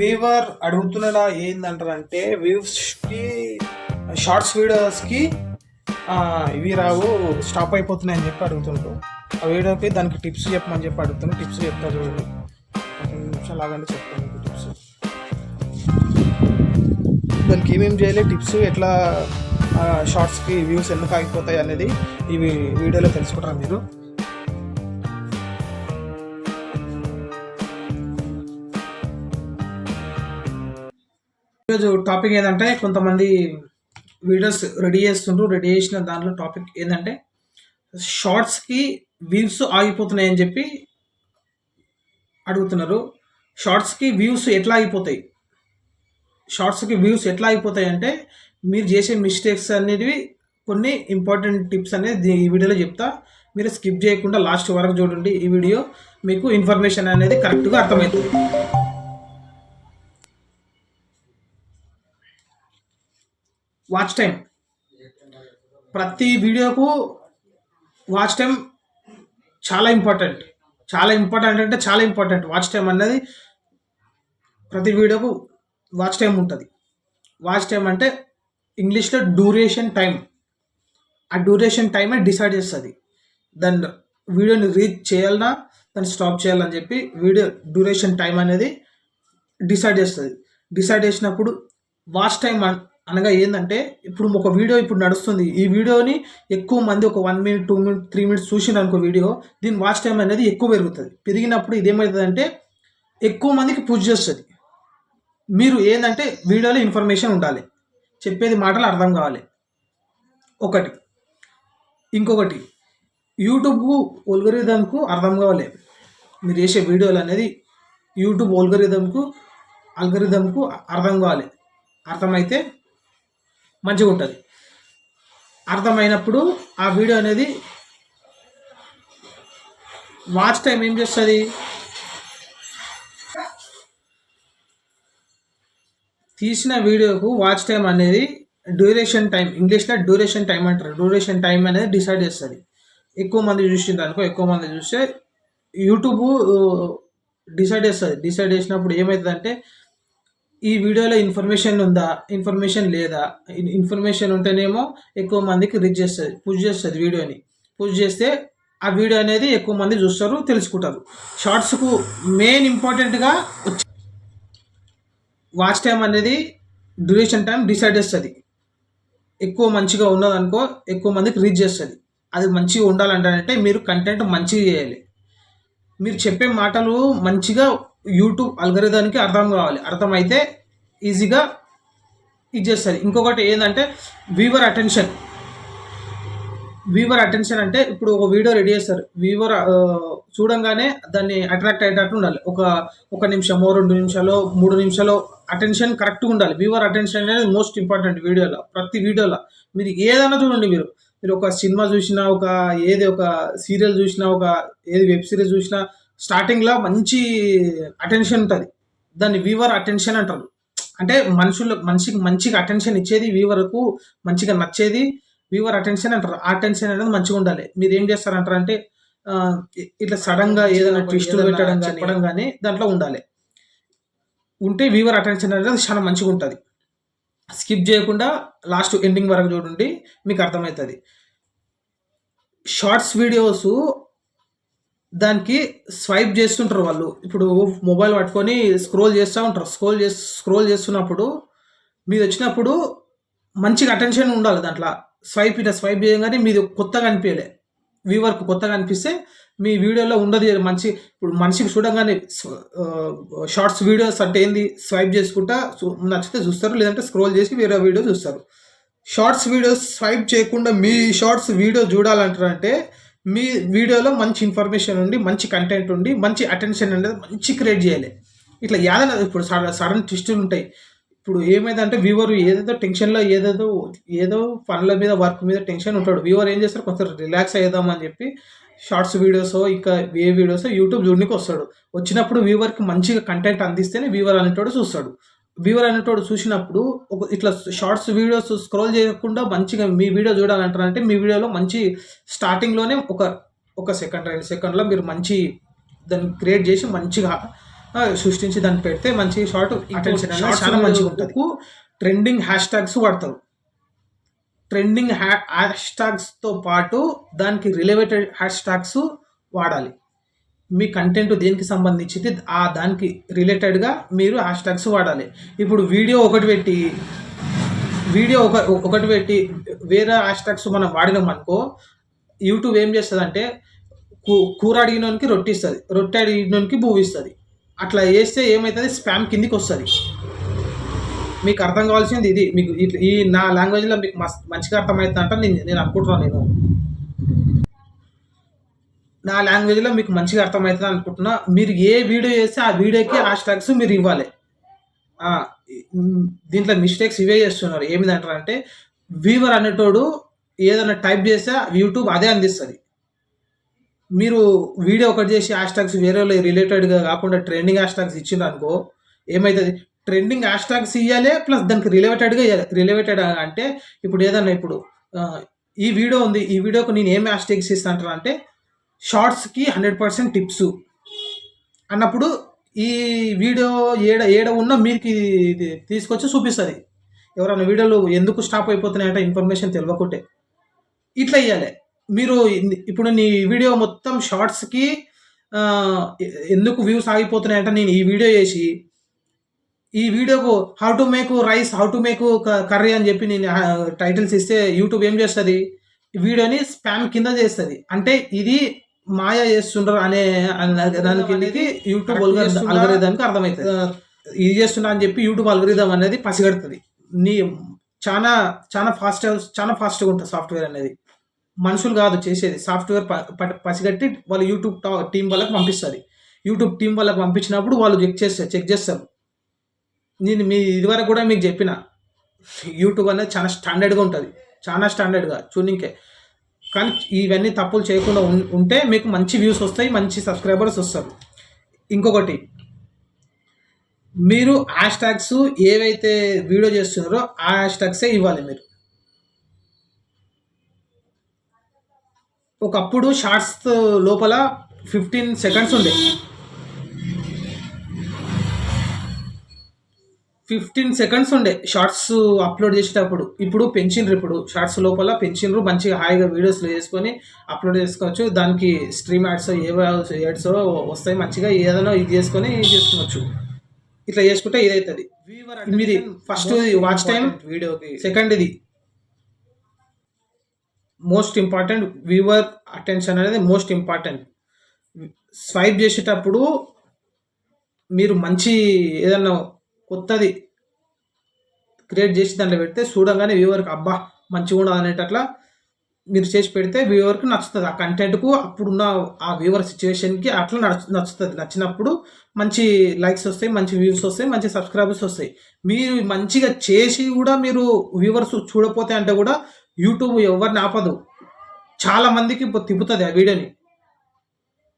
Weaver అడుగుతున్నదా ఏందంటారంటే వ్యూస్కి shorts వీడియోస్కి ఇవి రావు stop అయిపోతున్నాయని చెప్పి అడుగుతుంటారు ఆ వీడియోకి దానికి టిప్స్ చెప్పమని చెప్పి అడుగుతున్నాను టిప్స్ చెప్తా చూడండి. రెండు నిమిషాలు ఆగండి చెప్తాను మీకు టిప్స్. దానికి ఏమేమి చేయాలి? టిప్స్ ఎట్లా షార్ట్స్కి వ్యూస్ ఎందుకు ఆగిపోతాయి అనేది ఇవి వీడియోలో తెలుసుకుంటారు మీరు? ఈరోజు టాపిక్ ఏంటంటే కొంతమంది వీడియోస్ రెడీ చేస్తుండ్రు రెడీ చేసిన దాంట్లో టాపిక్ ఏంటంటే షార్ట్స్కి వ్యూస్ ఆగిపోతున్నాయని చెప్పి అడుగుతున్నారు. షార్ట్స్కి వ్యూస్ ఎట్లా ఆగిపోతాయి? షార్ట్స్కి వ్యూస్ ఎట్లా అయిపోతాయి అంటే మీరు చేసే మిస్టేక్స్ అనేవి కొన్ని ఇంపార్టెంట్ టిప్స్ అనేది ఈ వీడియోలో చెప్తా. మీరు స్కిప్ చేయకుండా లాస్ట్ వరకు చూడండి ఈ వీడియో మీకు ఇన్ఫర్మేషన్ అనేది కరెక్ట్గా అర్థమవుతుంది. Watch time. ప్రతి వీడియోకు వాచ్ టైం చాలా ఇంపార్టెంట్. చాలా ఇంపార్టెంట్ అంటే చాలా ఇంపార్టెంట్. వాచ్ టైం అనేది ప్రతి వీడియోకు వాచ్ టైం ఉంటుంది. వాచ్ టైం అంటే ఇంగ్లీష్లో డ్యూరేషన్ టైం. ఆ డ్యూరేషన్ టైమే డిసైడ్ చేస్తుంది. దాన్ని వీడియోని రీచ్ చేయాలన్నా దాన్ని స్టాప్ చేయాలని చెప్పి వీడియో డ్యూరేషన్ టైం అనేది డిసైడ్ చేస్తుంది. డిసైడ్ చేసినప్పుడు వాచ్ టైం అనగా ఏంటంటే ఇప్పుడు ఒక వీడియో ఇప్పుడు నడుస్తుంది. ఈ వీడియోని ఎక్కువ మంది ఒక one minute two minute three minutes చూసిన అనుకో వీడియో దీని వాచ్ టైం అనేది ఎక్కువ పెరుగుతుంది. పెరిగినప్పుడు ఇదేమవుతుందంటే ఎక్కువ మందికి పూజ చేస్తుంది. మీరు ఏంటంటే వీడియోలో ఇన్ఫర్మేషన్ ఉండాలి. చెప్పేది మాటలు అర్థం కావాలి. ఒకటి. ఇంకొకటి. యూట్యూబ్ ఒల్గరిథంకు అర్థం కావాలి. మీరు చేసే వీడియోలు అనేది యూట్యూబ్ ఒల్గరిథంకు అల్గరిథంకు అర్థం కావాలి. అర్థమైతే మంచిగా ఉంటుంది. అర్థమైనప్పుడు ఆ వీడియో అనేది వాచ్ టైం ఏం చేస్తుంది? తీసిన వీడియోకు వాచ్ టైం అనేది డ్యూరేషన్ టైం ఇంగ్లీష్లో డ్యూరేషన్ టైం అంటారు. డ్యూరేషన్ టైం అనేది డిసైడ్ చేస్తుంది. ఎక్కువ మంది చూసింది అనుకో ఎక్కువ మంది చూస్తే యూట్యూబ్ డిసైడ్ చేస్తుంది. డిసైడ్ చేసినప్పుడు ఏమవుతుందంటే ఈ వీడియోలో ఇన్ఫర్మేషన్ ఉందా? ఇన్ఫర్మేషన్ లేదా? ఇన్ఫర్మేషన్ ఉంటేనేమో ఎక్కువ మందికి రీచ్ చేస్తుంది పుష్ చేస్తుంది వీడియోని. పుష్ చేస్తే ఆ వీడియో అనేది ఎక్కువ మంది చూస్తారు తెలుసుకుంటారు. షార్ట్స్కు మెయిన్ ఇంపార్టెంట్గా వాచ్ టైం అనేది డ్యూరేషన్ టైం డిసైడ్ చేస్తుంది. ఎక్కువ మంచిగా ఉన్నదనుకో ఎక్కువ మందికి రీచ్ చేస్తుంది. అది మంచిగా ఉండాలంటే మీరు కంటెంట్ మంచిగా చేయాలి. మీరు చెప్పే మాటలు మంచిగా యూట్యూబ్ అల్గరిదానికి అర్థం కావాలి. అర్థమైతే ఈజీగా ఇచ్చేస్తుంది. ఇంకొకటి ఏంటంటే వీవర్ అటెన్షన్ వీవర్ అటెన్షన్ అంటే ఇప్పుడు ఒక వీడియో రెడీ చేస్తారు. వీవర్ చూడంగానే దాన్ని అట్రాక్ట్ అయ్యేటట్టు ఉండాలి. ఒక ఒక నిమిషమో రెండు నిమిషాలు మూడు నిమిషాలు అటెన్షన్ కరెక్ట్గా ఉండాలి. వీవర్ అటెన్షన్ అనేది మోస్ట్ ఇంపార్టెంట్ వీడియోలో ప్రతి వీడియోలో మీరు ఏదైనా చూడండి మీరు. మీరు ఒక సినిమా చూసినా ఒక ఏది ఒక సీరియల్ చూసినా ఒక ఏది వెబ్ సిరీస్ చూసినా స్టార్టింగ్లో మంచి అటెన్షన్ ఉంటుంది. దాన్ని వీవర్ అటెన్షన్ అంటారు. అంటే మనుషులు మనిషికి మంచిగా అటెన్షన్ ఇచ్చేది వీవర్కు మంచిగా నచ్చేది వ్యూవర్ అటెన్షన్ అంటారు. ఆ అటెన్షన్ అనేది మంచిగా ఉండాలి. మీరు ఏం చేస్తారంటారు అంటే ఇట్లా సడన్గా ఏదైనా ట్విస్ట్ పెట్టడం కానీ. చెప్పడం కానీ దాంట్లో ఉండాలి. ఉంటే వ్యూవర్ అటెన్షన్ అనేది చాలా మంచిగా ఉంటుంది. స్కిప్ చేయకుండా లాస్ట్ ఎండింగ్ వరకు చూడండి మీకు అర్థమవుతుంది. షార్ట్స్ వీడియోస్ దానికి స్వైప్ చేస్తుంటారు వాళ్ళు. ఇప్పుడు మొబైల్ పట్టుకొని స్క్రోల్ చేస్తూ ఉంటారు. స్క్రోల్ చేసి స్క్రోల్ చేస్తున్నప్పుడు మీరు వచ్చినప్పుడు మంచిగా అటెన్షన్ ఉండాలి దాంట్లో. స్వైప్ ఇట్లా స్వైప్ చేయగానే మీది కొత్తగా అనిపించలే. వ్యూవర్కు కొత్తగా అనిపిస్తే మీ వీడియోలో ఉండదు మంచి ఇప్పుడు మనిషికి చూడగానే షార్ట్స్ వీడియోస్ అంటే ఏంది? స్వైప్ చేసుకుంటా చూ- నచ్చితే చూస్తారు. లేదంటే స్క్రోల్ చేసి వేరే వీడియో చూస్తారు. షార్ట్స్ వీడియోస్ స్వైప్ చేయకుండా మీ షార్ట్స్ వీడియో చూడాలంటారంటే మీ వీడియోలో మంచి ఇన్ఫర్మేషన్ ఉండి మంచి కంటెంట్ ఉండి మంచి అటెన్షన్ అనేది మంచి క్రియేట్ చేయాలి. ఇట్లా ఏదైనా ఇప్పుడు సడన్ ట్విస్టులు ఉంటాయి. ఇప్పుడు ఏమైందంటే వ్యూవర్ ఏదేదో టెన్షన్లో ఏదేదో ఏదో పనుల మీద వర్క్ మీద టెన్షన్ ఉంటాడు. వ్యూవర్ ఏం చేస్తారు? కొంచెం రిలాక్స్ అయ్యేదామని చెప్పి షార్ట్స్ వీడియోస్ ఇంకా ఏ వీడియోస్ యూట్యూబ్ చూడడానికి వస్తాడు. వచ్చినప్పుడు వ్యూవర్కి మంచిగా కంటెంట్ అందిస్తేనే వ్యూవర్ అనేటోడు చూస్తాడు. వ్యూవర్ అనేటోడు చూసినప్పుడు ఒక ఇట్లా షార్ట్స్ వీడియోస్ స్క్రోల్ చేయకుండా మంచిగా మీ వీడియో చూడాలంటారంటే మీ వీడియోలో మంచి స్టార్టింగ్లోనే ఒక ఒక సెకండ్ రెండు సెకండ్లో మీరు మంచి దాన్ని క్రియేట్ చేసి మంచిగా సృష్టించి దాన్ని పెడితే మంచి షార్ట్ చాలా మంచిగా ఉంటుంది. ట్రెండింగ్ హ్యాష్ ట్యాగ్స్ వాడతారు ట్రెండింగ్ హ్యాష్ ట్యాగ్స్తో పాటు దానికి రిలేటెడ్ హ్యాష్ ట్యాగ్స్ వాడాలి. మీ కంటెంట్ దేనికి సంబంధించింది ఆ దానికి రిలేటెడ్గా మీరు హ్యాష్ ట్యాగ్స్ వాడాలి. ఇప్పుడు వీడియో ఒకటి పెట్టి వీడియో ఒక ఒకటి పెట్టి వేరే హ్యాష్ ట్యాగ్స్ మనం వాడినాం అనుకో యూట్యూబ్ ఏం చేస్తుంది అంటే కూర అడిగినోనికి రొట్టె ఇస్తుంది రొట్టె అడిగినోనికి భూమి ఇస్తుంది అట్లా వేస్తే ఏమవుతుంది స్పామ్ కిందికి వస్తుంది. మీకు అర్థం కావాల్సింది ఇది. మీకు ఈ నా లాంగ్వేజ్లో మీకు మస్త్ మంచిగా అర్థమవుతుంది అంటే నేను నేను అనుకుంటున్నాను నేను. నా లాంగ్వేజ్లో మీకు మంచిగా అర్థమవుతుంది అనుకుంటున్నా. మీరు ఏ వీడియో చేస్తే ఆ వీడియోకి హ్యాష్ ట్యాగ్స్ మీరు ఇవ్వాలి. దీంట్లో మిస్టేక్స్ ఇవే చేస్తున్నారు. ఏమిదంటారంటే వీవర్ అనేటోడు ఏదైనా టైప్ చేస్తే యూట్యూబ్ అదే అందిస్తుంది. మీరు వీడియో ఒకటి చేసి హ్యాష్ ట్యాగ్స్ వేరే రిలేటెడ్గా కాకుండా ట్రెండింగ్ హ్యాష్ ట్యాగ్స్ అనుకో ఏమవుతుంది ట్రెండింగ్ హ్యాష్ ట్యాగ్స్ ఇవ్వాలి ప్లస్ దానికి రిలేటెడ్గా ఇవ్వాలి రిలేటెడ్ అంటే ఇప్పుడు ఏదన్నా ఇప్పుడు ఈ వీడియో ఉంది. ఈ వీడియోకి నేను ఏం హ్యాష్ ట్యాగ్స్ ఇస్తాను అంటే షార్ట్స్కి హండ్రెడ్ పర్సెంట్ టిప్స్. అన్నప్పుడు ఈ వీడియో ఏడ ఏడ ఉన్నా మీకు ఇది తీసుకొచ్చి చూపిస్తుంది ఎవరైనా వీడియోలు ఎందుకు స్టాప్ అయిపోతున్నాయంటే ఇన్ఫర్మేషన్ తెలియకుంటే ఇట్లా ఇవ్వాలి మీరు ఇప్పుడు నీ వీడియో మొత్తం షార్ట్స్కి ఎందుకు వ్యూస్ ఆగిపోతున్నాయంటే నేను ఈ వీడియో చేసి ఈ వీడియోకు how to make rice how to make curry అని చెప్పి నేను టైటిల్స్ ఇస్తే యూట్యూబ్ ఏం చేస్తుంది? వీడియోని స్పామ్ కింద చేస్తుంది. అంటే ఇది మాయ చేస్తుండ్రు అనే దానికి యూట్యూబ్ అల్గరిథంకి అర్థమవుతుంది ఇది చేస్తున్నా అని చెప్పి యూట్యూబ్ అల్గరిథం అనేది పసిగడుతుంది. నీ చాలా చాలా ఫాస్ట్ చాలా ఫాస్ట్గా ఉంటుంది సాఫ్ట్వేర్ అనేది. మనుషులు కాదు చేసేది. సాఫ్ట్వేర్ పసిగట్టి వాళ్ళు యూట్యూబ్ టా- టీం వాళ్ళకి పంపిస్తుంది. యూట్యూబ్ టీం వాళ్ళకి పంపించినప్పుడు వాళ్ళు చెక్ చేస్తారు చెక్ చేస్తారు. నేను మీ ఇదివరకు కూడా మీకు చెప్పిన. యూట్యూబ్ అనేది చాలా స్టాండర్డ్గా ఉంటుంది. చాలా స్టాండర్డ్గా చూనింకే కానీ ఇవన్నీ తప్పులు చేయకుండా ఉం- ఉంటే మీకు మంచి వ్యూస్ వస్తాయి మంచి సబ్స్క్రైబర్స్ వస్తారు. ఇంకొకటి మీరు హ్యాష్ ట్యాగ్స్ ఏవైతే వీడియో చేస్తున్నారో ఆ హ్యాష్ ట్యాగ్సే ఇవ్వాలి మీరు. ఒకప్పుడు షార్ట్స్ లోపల ఫిఫ్టీన్ సెకండ్స్ ఉండే. ఫిఫ్టీన్ సెకండ్స్ ఉండే షార్ట్స్ అప్లోడ్ చేసేటప్పుడు. ఇప్పుడు పెంచిండ్రు ఇప్పుడు షార్ట్స్ లోపల పెంచిండ్రు మంచిగా హాయిగా వీడియోస్ చేసుకొని అప్లోడ్ చేసుకోవచ్చు. దానికి స్ట్రీమ్ యాడ్స్ ఏవో యాడ్స్ వస్తాయి మంచిగా ఏదైనా ఇది చేసుకొని ఇది చేసుకోవచ్చు. ఇట్లా చేసుకుంటే ఇదవుతుంది మీది ఫస్ట్ వాచ్ టైం వీడియోకి సెకండ్ ఇది. మోస్ట్ ఇంపార్టెంట్ వ్యూవర్ అటెన్షన్ అనేది మోస్ట్ ఇంపార్టెంట్ స్వైప్ చేసేటప్పుడు మీరు మంచి ఏదన్నా కొత్తది క్రియేట్ చేసి దాంట్లో పెడితే చూడంగానే వ్యూవర్కి అబ్బా మంచిగా ఉండదు అనేటట్లా మీరు చేసి పెడితే వ్యూవర్కి నచ్చుతుంది. ఆ కంటెంట్కు అప్పుడున్న ఆ వ్యూవర్ సిచ్యువేషన్కి అట్లా నచ్చు నచ్చుతుంది. నచ్చినప్పుడు మంచి లైక్స్ వస్తాయి మంచి వ్యూస్ వస్తాయి మంచి సబ్స్క్రైబర్స్ వస్తాయి. మీరు మంచిగా చేసి కూడా మీరు వ్యూవర్స్ చూడపోతే అంటే కూడా యూట్యూబ్ ఎవరిని ఆపదు. చాలా మందికి తిప్పుతుంది ఆ వీడియోని.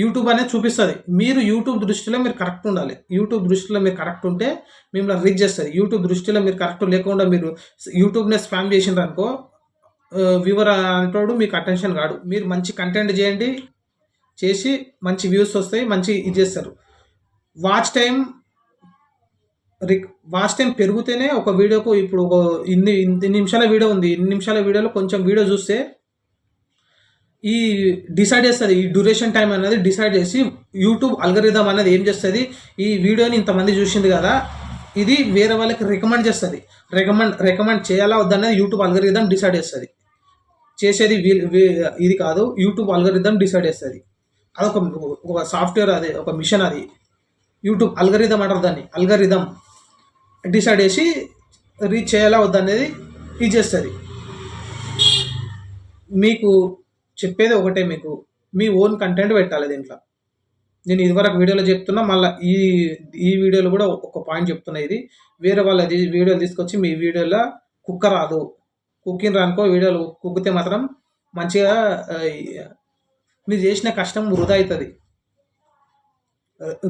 యూట్యూబ్ అనేది చూపిస్తుంది. మీరు యూట్యూబ్ దృష్టిలో మీరు కరెక్ట్ ఉండాలి. యూట్యూబ్ దృష్టిలో మీరు కరెక్ట్ ఉంటే మిమ్మల్ని రీచ్ చేస్తుంది. యూట్యూబ్ దృష్టిలో మీరు కరెక్ట్ లేకుండా మీరు యూట్యూబ్నే స్పామ్ చేసిండ్రు అనుకో వ్యూవర్ అంటాడు మీకు అటెన్షన్ కాడు మీరు మంచి కంటెంట్ చేయండి చేసి మంచి వ్యూస్ వస్తాయి మంచి ఇది చేస్తారు. వాచ్ టైం రిక్ వాచ్ టైం పెరిగితేనే ఒక వీడియోకు ఇప్పుడు ఒక ఇన్ని ఇన్ని నిమిషాల వీడియో ఉంది. ఇన్ని నిమిషాల వీడియోలో కొంచెం వీడియో చూస్తే ఈ డిసైడ్ చేస్తుంది ఈ డ్యూరేషన్ టైం అనేది డిసైడ్ చేసి యూట్యూబ్ అల్గరిథం అనేది ఏం చేస్తుంది ఈ వీడియోని ఇంతమంది చూసింది కదా ఇది వేరే వాళ్ళకి రికమెండ్ చేస్తుంది. రికమెండ్ రికమెండ్ చేయాలా వద్దనేది యూట్యూబ్ అల్గరిథం డిసైడ్ చేస్తుంది. చేసేది ఇది కాదు యూట్యూబ్ అల్గరిథం డిసైడ్ చేస్తుంది. అదొక ఒక సాఫ్ట్వేర్ అది ఒక మిషన్ అది. యూట్యూబ్ అల్గరిథం అంటారు దాన్ని అల్గరిథం. డిసైడ్ చేసి రీచ్ చేయాలా వద్దనేది ఇది చేస్తుంది. మీకు చెప్పేది ఒకటే మీకు. మీ ఓన్ కంటెంట్ పెట్టాలి దీంట్లో. నేను ఇదివరకు వీడియోలో చెప్తున్నా మళ్ళీ ఈ ఈ వీడియోలో కూడా ఒక పాయింట్ చెప్తున్నా ఇది. వేరే వాళ్ళ వీడియోలు తీసుకొచ్చి మీ వీడియోలో కుక్క రాదు. కుకింగ్ రానుకో వీడియోలు కుక్కితే మాత్రం మంచిగా మీరు చేసిన కష్టం వృధా అవుతుంది.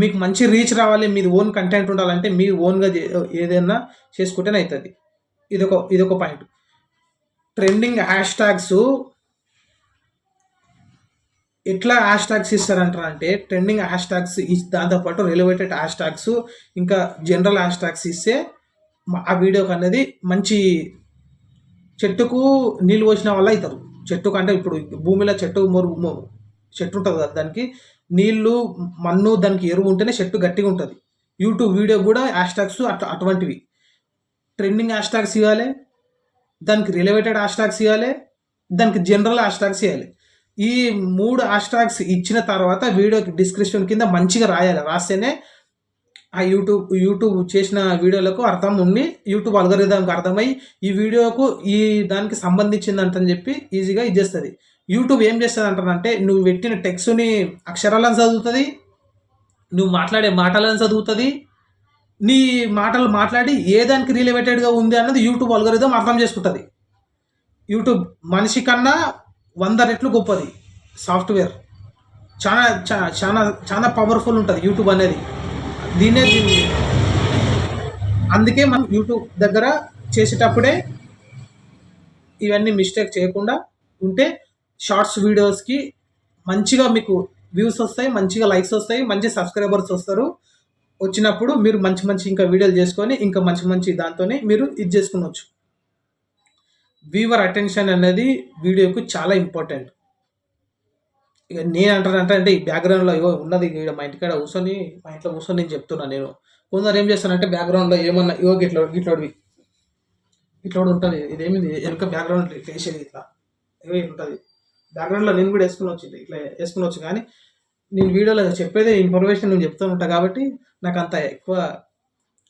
మీకు మంచి రీచ్ రావాలి మీది ఓన్ కంటెంట్ ఉండాలంటే మీరు ఓన్గా ఏదైనా చేసుకుంటేనే అవుతుంది. ఇదొక ఇదొక పాయింట్ ట్రెండింగ్ హ్యాష్ ట్యాగ్స్ ఎట్లా హ్యాష్ ట్యాగ్స్ ఇస్తారంటారు అంటే ట్రెండింగ్ హ్యాష్ ట్యాగ్స్ దాంతోపాటు రిలేవేటెడ్ హ్యాష్ ట్యాగ్స్ ఇంకా జనరల్ హ్యాష్ ట్యాగ్స్ ఇస్తే ఆ వీడియోకి అనేది మంచి చెట్టుకు నీళ్ళు పోసిన వల్ల అవుతారు. చెట్టుకు అంటే ఇప్పుడు భూమిలో చెట్టు మొరు చెట్టు ఉంటుంది కదా దానికి నీళ్ళు మన్ను దానికి ఎరువు ఉంటేనే చెట్టు గట్టిగా ఉంటుంది. యూట్యూబ్ వీడియో కూడా హ్యాష్ ట్యాగ్స్ అటువంటివి. ట్రెండింగ్ హ్యాష్ ట్యాగ్స్ ఇవ్వాలి దానికి రిలేవేటెడ్ హ్యాష్ ట్యాగ్స్ ఇవ్వాలి దానికి జనరల్ హ్యాష్ ట్యాగ్స్ ఇవ్వాలి. ఈ మూడు హ్యాష్ ఇచ్చిన తర్వాత వీడియోకి డిస్క్రిప్షన్ కింద మంచిగా రాయాలి. రాస్తేనే ఆ యూట్యూబ్ యూట్యూబ్ చేసిన వీడియోలకు అర్థం ఉండి యూట్యూబ్ అల్గరిథంకి అర్థమై ఈ వీడియోకు ఈ దానికి సంబంధించిందంటని చెప్పి ఈజీగా ఇచ్చేస్తుంది యూట్యూబ్ ఏం చేస్తుంది అంటారంటే నువ్వు పెట్టిన టెక్స్ట్ని అక్షరాలను చదువుతుంది నువ్వు మాట్లాడే మాటలను చదువుతుంది నీ మాటలు మాట్లాడి ఏ దానికి రిలేటెడ్గా ఉంది అన్నది యూట్యూబ్ అల్గరిథం అర్థం చేసుకుంటుంది. యూట్యూబ్ మనిషి కన్నా వంద రెట్లు గొప్పది సాఫ్ట్వేర్. చాలా చాలా చాలా పవర్ఫుల్ ఉంటుంది యూట్యూబ్ అనేది. దీన్నే దీన్ని అందుకే మనం యూట్యూబ్ దగ్గర చేసేటప్పుడే ఇవన్నీ మిస్టేక్ చేయకుండా ఉంటే షార్ట్స్ వీడియోస్కి మంచిగా మీకు వ్యూస్ వస్తాయి మంచిగా లైక్స్ వస్తాయి మంచి సబ్స్క్రైబర్స్ వస్తారు. వచ్చినప్పుడు మీరు మంచి మంచి ఇంకా వీడియోలు చేసుకొని ఇంకా మంచి మంచి దాంతోనే మీరు ఇది చేసుకునవచ్చు వీవర్ అటెన్షన్ అనేది వీడియోకు చాలా ఇంపార్టెంట్ ఇక నేను అంటానంటే అంటే ఈ బ్యాక్గ్రౌండ్లో ఇగో ఉన్నది ఇక్కడ మా ఇంటికాడ కూర్చొని మా ఇంట్లో కూర్చొని నేను చెప్తున్నా నేను. కొందరు ఏం చేస్తానంటే బ్యాక్గ్రౌండ్లో ఏమన్నా ఇవో గిట్ల ఇట్లాడివి ఇట్లా ఉంటుంది. ఇదేమిది? వెనుక బ్యాక్గ్రౌండ్ వేసేది ఇట్లా. ఇవే ఉంటుంది. బ్యాక్గ్రౌండ్లో నేను కూడా వేసుకుని వచ్చి ఇట్లా వేసుకుని వచ్చు కానీ నేను వీడియోలో చెప్పేదే ఇన్ఫర్మేషన్ నేను చెప్తూ ఉంటా కాబట్టి నాకు అంత ఎక్కువ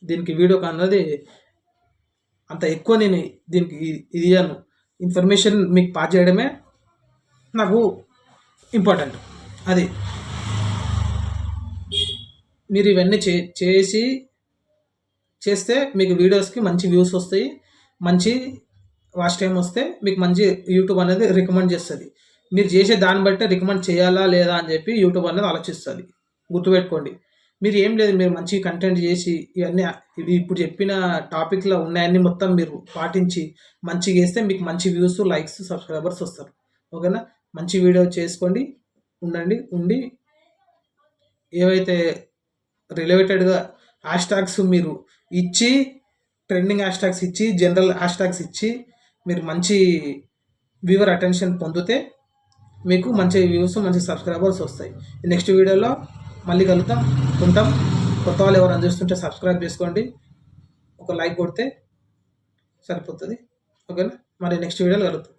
దీనికి వీడియో అన్నది అంత ఎక్కువ నేను దీనికి ఇది ఇయ్యను. ఇన్ఫర్మేషన్ మీకు పాస్ చేయడమే నాకు ఇంపార్టెంట్ అది. మీరు ఇవన్నీ చే చేసి చేస్తే మీకు వీడియోస్కి మంచి వ్యూస్ వస్తాయి. మంచి వాచ్ టైం వస్తే మీకు మంచి యూట్యూబ్ అనేది రికమెండ్ చేస్తుంది. మీరు చేసే దాన్ని బట్టి రికమెండ్ చేయాలా లేదా అని చెప్పి యూట్యూబ్ అనేది ఆలోచిస్తుంది. గుర్తుపెట్టుకోండి. మీరు ఏం లేదు మీరు మంచి కంటెంట్ చేసి ఇవన్నీ ఇది ఇప్పుడు చెప్పిన టాపిక్లో ఉన్నాయన్నీ మొత్తం మీరు పాటించి మంచిగా చేస్తే మీకు మంచి వ్యూస్ లైక్స్ సబ్స్క్రైబర్స్ వస్తారు. ఓకేనా? మంచి వీడియో చేసుకోండి ఉండండి ఉండి ఏవైతే రిలేటెడ్గా హ్యాష్ ట్యాగ్స్ మీరు ఇచ్చి ట్రెండింగ్ హ్యాష్ ట్యాగ్స్ ఇచ్చి జనరల్ హ్యాష్ ట్యాగ్స్ ఇచ్చి మీరు మంచి వ్యూవర్ అటెన్షన్ పొందితే మీకు మంచి వ్యూస్ మంచి సబ్స్క్రైబర్స్ వస్తాయి. నెక్స్ట్ వీడియోలో మళ్ళీ కలుద్దాం. ఉంటాం. కొత్త వాళ్ళు ఎవరైనా చూస్తుంటే సబ్స్క్రైబ్ చేసుకోండి. ఒక లైక్ కొడితే సరిపోతుంది. ఓకేనా? మరి నెక్స్ట్ వీడియోలో కలుద్దాం.